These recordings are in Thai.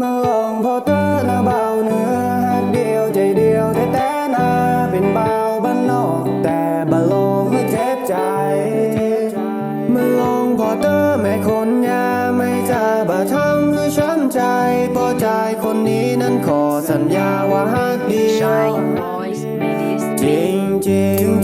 มาลองพอเตอร์นะเบาเนื้อหักเดียวใจเดียวแต่แต่นาเป็นเบาบ้านนอกแต่บ่ลองให้เจ็บใจมาลองพอเตอร์แม่คนยาไม่จะบ่ทำให้ช้ำใจพอใจคนนี้นั้นขอสัญญาว่าหักเดียว Shine Boys Media จริงจริง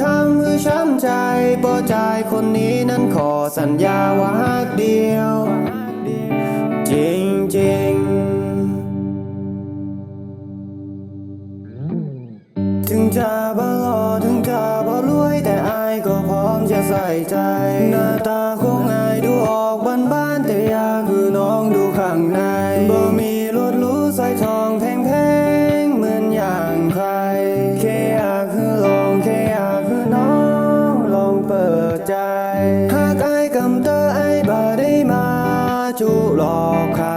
ทำให้ช้ำใจบ่ใจคนนี้นั้นขอสัญญาว่าหักเดียว จริงจริงถึงจะบ่หล่อ จุหลอกใคร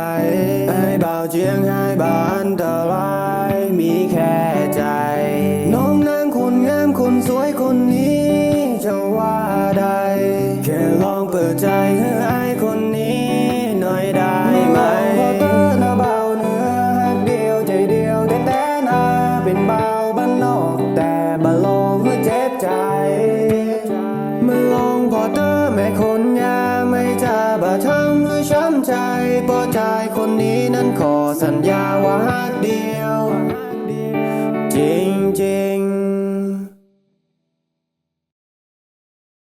อายบ่าเจียงอายบ่าอันตรายมีแค่ใจ น้องนางคนงามคนสวยคนนี้จะว่าใดแค่ลองเปิดใจให้ไอายคนนี้หน่อยได้ไหมพอเตอร์นะเบาเนื้อหักเดียวใจเดียวแต่แต่นาเป็นเบาบ้านนอกแต่บ่ลองให้เจ็บใจมาลองพอเตอร์แม่คนยา ใจบ่ชายคนนี้นั้นขอสัญญาว่าฮักเดียว จริงจริง